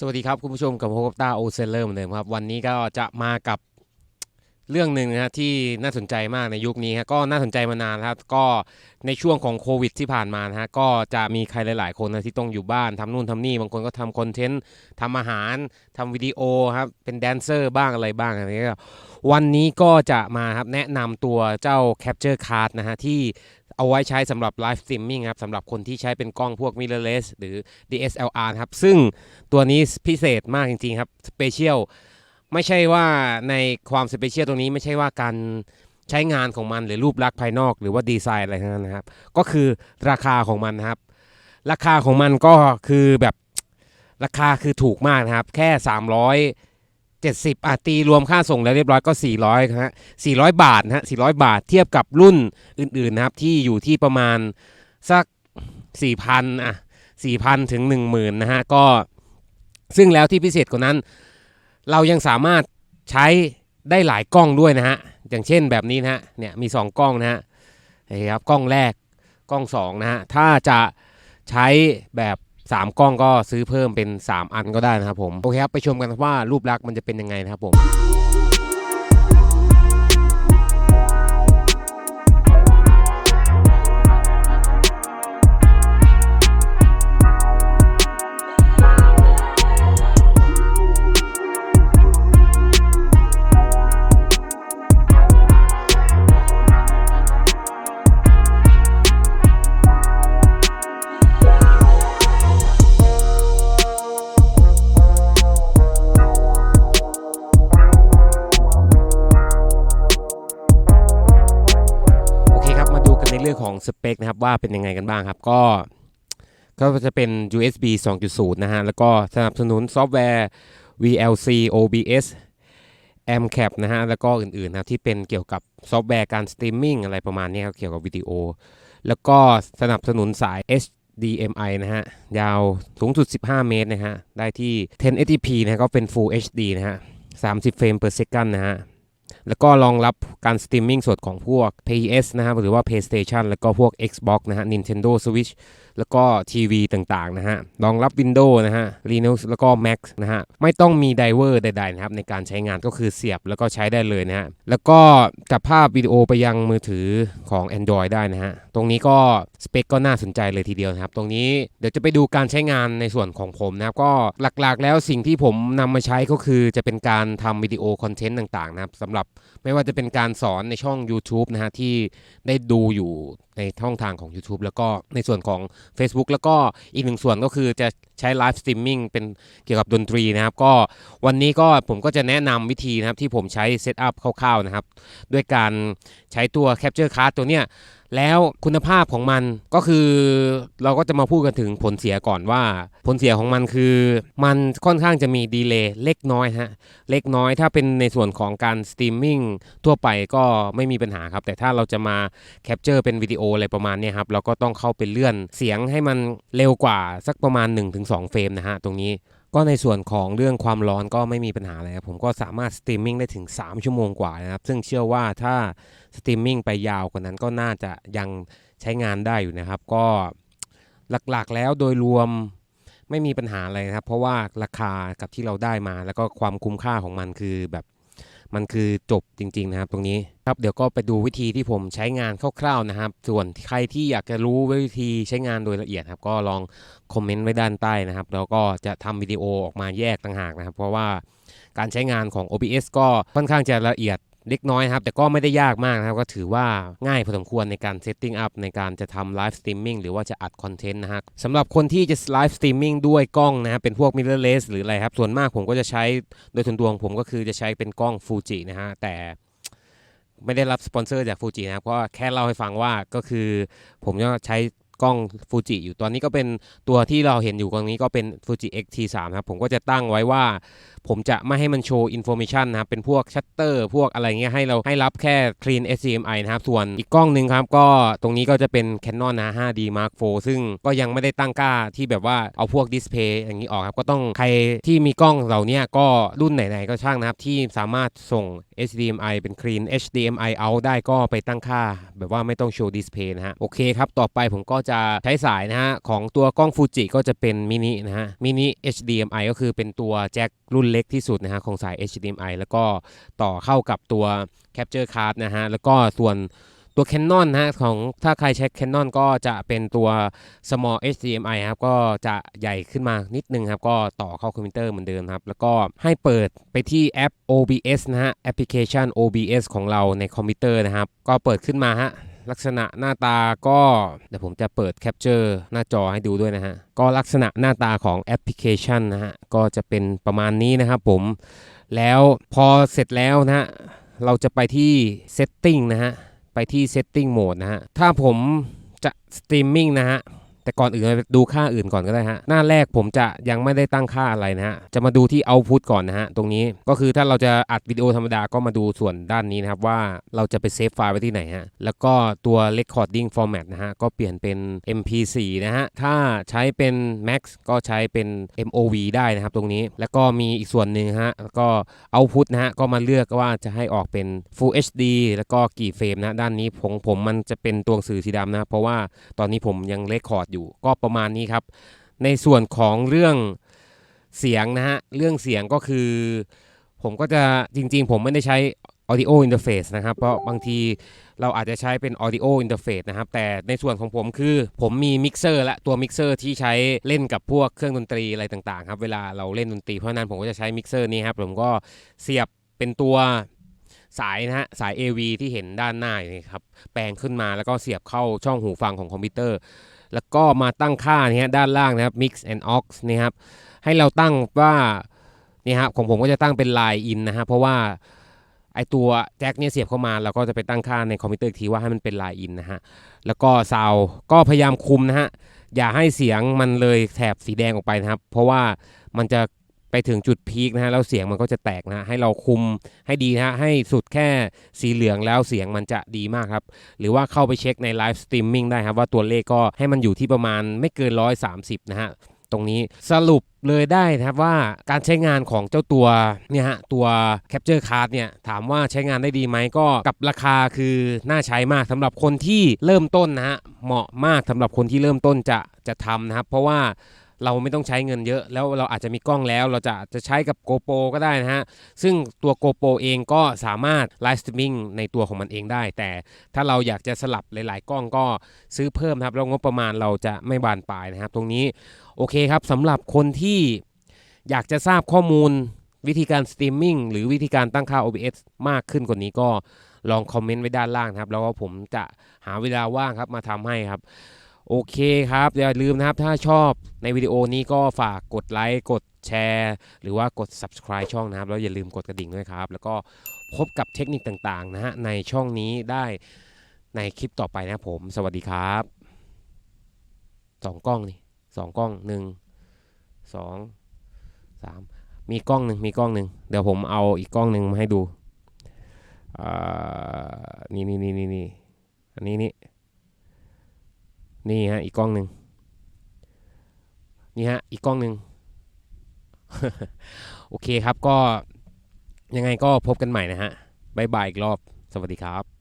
สวัสดีครับ คุณผู้ชมกับพบกับต้าโอเซเลอร์เหมือนเดิมครับ วันนี้ก็จะมากับเรื่องหนึ่งนะฮะที่น่าสนใจมากในยุคนี้ฮะก็น่าสนใจมานานครับ ก็ในช่วงของโควิดที่ผ่านมานะฮะก็จะมีใครหลาย ๆ คนนะที่ต้องอยู่บ้านทำนู่นทำนี่ บางคนก็ทำคอนเทนต์ทำอาหารทำวิดีโอครับเป็นแดนเซอร์บ้างอะไรบ้างอะไรเงี้ยวันนี้ก็จะมาครับแนะนำตัวเจ้า Capture Card นะฮะที่ เอาไว้ใช้สำหรับไลฟ์สตรีมมิ่งครับสำหรับคนที่ใช้เป็นกล้องพวก mirrorless หรือ DSLR ครับ ซึ่งตัวนี้พิเศษมากจริงๆครับสเปเชียลไม่ใช่ว่าในความสเปเชียลตรงนี้ไม่ใช่ว่าการใช้งานของมันหรือรูปลักษณ์ภายนอกหรือว่าดีไซน์อะไรทั้งนั้นนะครับ ก็คือราคาของมันนะครับ ราคาของมันก็คือแบบราคาคือถูกมากนะครับ แค่ 370อะตีรวมค่าส่งแล้วเรียบร้อยก็ 400นะฮะ400 บาทนะฮะ400 บาทเทียบกับรุ่นอื่นๆนะครับที่อยู่ที่ประมาณสัก 4,000อะ4,000 ถึง 10,000นะฮะก็ซึ่งแล้วที่พิเศษกว่านั้น เรายังสามารถใช้ได้หลายกล้องด้วยนะฮะอย่างเช่นแบบนี้นะฮะเนี่ยมี 2 กล้องนะฮะนี่ครับกล้องแรกกล้อง2นะฮะถ้าจะใช้แบบ 3 กล้องก็ซื้อเพิ่มเป็น 3 อันก็ได้นะครับผม โอเคครับ ไปชมกันว่ารูปลักษณ์มันจะเป็นยังไงนะครับผม เรื่องของสเปคนะครับว่าเป็นยังไงกันบ้างครับ ก็ก็จะเป็น USB 2.0 นะฮะ แล้วก็สนับสนุนซอฟต์แวร์ VLC OBS AMCAP นะฮะ แล้วก็อื่นๆนะที่เป็นเกี่ยวกับซอฟต์แวร์การสตรีมมิ่งอะไรประมาณนี้ครับ เกี่ยวกับวิดีโอ แล้วก็สนับสนุนสาย HDMI นะฮะ ยาวสูงสุด 15 เมตรนะฮะ ได้ที่ 1080p นะฮะก็เป็น Full HD นะฮะ 30 เฟรม per second นะฮะ แล้วก็รองรับการสตรีมมิ่งสดของพวก PS นะครับหรือว่า PlayStation แล้วก็พวก Xbox นะฮะ Nintendo Switch แล้วก็ทีวีต่างๆนะฮะ รองรับ Windows นะฮะ Linux แล้วก็ Mac นะฮะ ไม่ต้องมีไดเวอร์ใดๆนะครับในการใช้งานก็คือเสียบแล้วก็ใช้ได้เลยนะฮะ แล้วก็จับภาพวิดีโอไปยังมือถือของ Android ได้นะฮะ รงนี้ก็สเปคก็น่าสนใจเลยทีเดียวนะครับ ตรงนี้เดี๋ยวจะไปดูการใช้งานในส่วนของผมนะครับ ก็หลักๆ แล้วสิ่งที่ผมนำมาใช้ก็คือจะเป็นการทำวิดีโอคอนเทนต์ต่างๆนะครับสำหรับไม่ว่าจะเป็นการสอนในช่อง YouTube นะฮะที่ได้ดูอยู่ในช่องทางของ YouTube แล้วก็ในส่วนของ Facebook แล้วก็อีกหนึ่งส่วนก็คือจะใช้ไลฟ์สตรีมมิ่งเป็นเกี่ยวกับดนตรีนะครับ ก็วันนี้ก็ผมก็จะแนะนำวิธีนะครับที่ผมใช้เซตอัพคร่าวๆนะครับ ด้วยการใช้ตัว Capture Card ตัวเนี้ย แล้วคุณภาพของมันก็คือเราก็จะมาพูดกันถึงผลเสียก่อนว่า ผลเสียของมันคือ มันค่อนข้างจะมีดีเลย์เล็กน้อยฮะเล็กน้อยถ้าเป็นในส่วนของการสตรีมมิ่งทั่วไปก็ไม่มีปัญหาครับ แต่ถ้าเราจะมาแคปเจอร์เป็นวิดีโออะไรประมาณเนี้ยครับเราก็ต้องเข้าไปเลื่อนเสียงให้มันเร็วกว่าสักประมาณ 1-2 เฟรมนะฮะตรงนี้ ก็ในส่วนของเรื่องความร้อนก็ไม่มีปัญหาเลยครับผมก็สามารถสตรีมมิ่งได้ถึง 3 ชั่วโมงกว่านะครับ ซึ่งเชื่อว่าถ้าสตรีมมิ่งไปยาวกว่านั้นก็น่าจะยังใช้งานได้อยู่นะครับ ก็หลักๆแล้วโดยรวมไม่มีปัญหาอะไรนะครับ เพราะว่าราคากับที่เราได้มา แล้วก็ความคุ้มค่าของมันคือแบบ มันคือจบจริง ๆ นะครับตรงนี้ครับเดี๋ยวก็ไปดูวิธีที่ผมใช้งานคร่าวๆนะครับ ส่วนใครที่อยากจะรู้วิธีใช้งานโดยละเอียดครับก็ลองคอมเมนต์ไว้ด้านใต้นะครับแล้วก็จะทำวิดีโอออกมาแยกต่างหากนะครับ เพราะว่าการใช้งานของ OBS ก็ค่อนข้างจะละเอียด เล็กน้อยครับ แต่ก็ไม่ได้ยากมากนะครับ ก็ถือว่าง่ายพอสมควรในการเซตติ้งอัพในการจะทำไลฟ์สตรีมมิ่งหรือว่าจะอัดคอนเทนต์นะฮะสำหรับคนที่จะไลฟ์สตรีมมิ่งด้วยกล้องนะครับเป็นพวก mirrorless หรืออะไรครับ ส่วนมากผมก็จะใช้โดยส่วนตัวของผมก็คือจะใช้เป็นกล้องฟูจินะฮะแต่ไม่ได้รับสปอนเซอร์จากฟูจินะครับก็แค่เล่าให้ฟังว่าก็คือผมก็ใช้ กล้องฟูจิอยู่ตอนนี้ก็เป็นตัวที่เราเห็นอยู่ตรงนี้ก็เป็น Fuji X-T3 ครับผมก็จะตั้งไว้ว่า ผมจะไม่ให้มันโชว์อินโฟ a t ชันนะครับเป็นพวกชัตเตอร์พวกอะไรเงี้ยให้เราให้รับแค่ clean HDMI นะครับ ส่วนอีกกล้องหนึ่งครับ ก็ตรงนี้ก็จะเป็น Canon นะ 5D Mark IV ซึ่งก็ยังไม่ได้ตั้งกล้าที่แบบว่าเอาพวกดิสเพย์อย่างนี้ออกครับ ก็ต้องใครที่มีกล้องเหล่านี้ก็รุ่นไหนๆก็ช่างนะครับ ที่สามารถส่ง HDMI เป็น clean HDMI out ได้ก็ไปตั้งค่า แบบว่าไม่ต้องโชว์ดิสเพย์นะฮะโอเคครับ ต่อไปผมก็จะใช้สายนะฮะของตัวกล้องฟูจิก็จะเป็นมินินะฮะมินิ HDMI ก็คือเป็นตัวแจ็ครุ่นเล็กที่สุดนะฮะของสาย HDMI แล้วก็ต่อเข้ากับตัว Capture Card นะฮะแล้วก็ส่วนตัว Canon นะฮะของถ้าใครใช้ Canon ก็จะเป็นตัว small HDMI ครับก็จะใหญ่ขึ้นมานิดนึงครับก็ต่อเข้าคอมพิวเตอร์เหมือนเดิมครับ แล้วก็ให้เปิดไปที่แอป OBS นะฮะแอปพลิเคชัน OBS ของเราในคอมพิวเตอร์นะครับ ก็เปิดขึ้นมาฮะ ลักษณะหน้าตาก็เดี๋ยวผมจะเปิดแคปเจอร์หน้าจอให้ดูด้วยนะฮะ ก็ลักษณะหน้าตาของแอปพลิเคชันนะฮะ ก็จะเป็นประมาณนี้นะครับผม แล้วพอเสร็จแล้วนะฮะ เราจะไปที่ Setting นะฮะ ไปที่ Setting Mode นะฮะ ถ้าผมจะสตรีมมิ่งนะฮะ แต่ก่อนอื่นเราดูค่าอื่นก่อนก็ได้ฮะหน้าแรกผมจะยังไม่ได้ตั้งค่าอะไรนะฮะจะมาดูที่ Output ก่อนนะฮะตรงนี้ก็คือถ้าเราจะอัดวิดีโอธรรมดาก็มาดูส่วนด้านนี้นะครับว่าเราจะไปเซฟไฟล์ไว้ที่ไหนฮะแล้วก็ตัว Recording Format นะฮะก็เปลี่ยนเป็น MP4 นะฮะถ้าใช้เป็น Max ก็ใช้เป็น MOV ได้นะครับตรงนี้แล้วก็มีอีกส่วนหนึ่งฮะแล้วก็ Output นะฮะก็มาเลือกว่าจะให้ออกเป็น Full HD แล้วก็กี่เฟรมนะด้านนี้ผมผมมันจะเป็นตัวหนังสือสีดำนะเพราะว่าตอนนี้ผมยังเลคคอร์ดอยู่ก็ประมาณนี้ครับ ในส่วนของเรื่องเสียงนะฮะเรื่องเสียงก็คือ ผมก็จะจริง ๆ ผมไม่ได้ใช้ audio interface นะครับ เพราะบางทีเราอาจจะใช้เป็น audio interface นะครับ แต่ในส่วนของผมคือผมมีมิกเซอร์และตัวมิกเซอร์ที่ใช้เล่นกับพวกเครื่องดนตรีอะไรต่างๆครับเวลาเราเล่นดนตรีเพราะนั้นผมก็จะใช้มิกเซอร์นี้ครับผมก็เสียบเป็นตัวสายนะฮะสาย AV ที่เห็นด้านหน้าอยู่นี่ครับแปลงขึ้นมาแล้วก็เสียบเข้าช่องหูฟังของคอมพิวเตอร์ แล้วก็มาตั้งค่านี่ยด้านล่างนะครับ mix and aux นี่ครับให้เราตั้งว่านี่ครับของผมก็จะตั้งเป็น line in นะฮะเพราะว่าไอตัวแจ็คเนี่ยเสียบเข้ามาเราก็จะไปตั้งค่าในคอมพิวเตอร์ทีว่าให้มันเป็น line in นะฮะแล้วก็ซาวก็พยายามคุมนะฮะอย่าให้เสียงมันเลยแถบสีแดงออกไปนะครับ เพราะว่ามันจะ ไปถึงจุดพีคนะฮะแล้วเสียงมันก็จะแตกนะฮะให้เราคุมให้ดีนะฮะให้สุดแค่สีเหลืองแล้วเสียงมันจะดีมากครับ หรือว่าเข้าไปเช็คในไลฟ์สตรีมมิ่งได้ครับ ว่าตัวเลขก็ให้มันอยู่ที่ประมาณไม่เกิน 130 นะฮะตรงนี้สรุปเลยได้นะครับว่าการใช้งานของเจ้าตัวเนี่ยฮะตัว Capture Card เนี่ยถามว่าใช้งานได้ดีไหมก็กับราคาคือน่าใช้มากสำหรับคนที่เริ่มต้นนะฮะเหมาะมากสำหรับคนที่เริ่มต้นจะจะทำนะครับเพราะว่า เราไม่ต้องใช้เงินเยอะ แล้วเราอาจจะมีกล้องแล้ว เราจะจะใช้กับ GoPro ก็ได้นะฮะ ซึ่งตัว GoPro เองก็สามารถไลฟ์สตรีมมิ่งในตัวของมันเองได้ แต่ถ้าเราอยากจะสลับหลาย ๆ กล้องก็ซื้อเพิ่มครับ แล้วงบประมาณเราจะไม่บานปลายนะครับ ตรงนี้โอเคครับสำหรับคนที่อยากจะทราบข้อมูลวิธีการสตรีมมิ่งหรือวิธีการตั้งค่า OBS มากขึ้นกว่านี้ก็ลองคอมเมนต์ไว้ด้านล่างครับ แล้วก็ผมจะหาเวลาว่างครับมาทำให้ครับ โอเคครับ อย่าลืมนะครับ ถ้าชอบในวิดีโอนี้ก็ฝากกดไลค์ กดแชร์ หรือว่ากด subscribe ช่องนะครับ แล้วอย่าลืมกดกระดิ่งด้วยครับ แล้วก็พบกับเทคนิคต่างๆนะฮะในช่องนี้ได้ในคลิปต่อไปนะผม สวัสดีครับสองกล้องนี่สองกล้องหนึ่งสองสามมีกล้องหนึ่งมีกล้องหนึ่งเดี๋ยวผมเอาอีกกล้องหนึ่งมาให้ดูอ่านี่นี่นี่นี่นี่อันนี้นี่ นี่ฮะอีกกล้องหนึ่งนี่ฮะอีกกล้องหนึ่งโอเคครับก็ยังไงก็พบกันใหม่นะฮะบายบายอีกรอบ สวัสดีครับ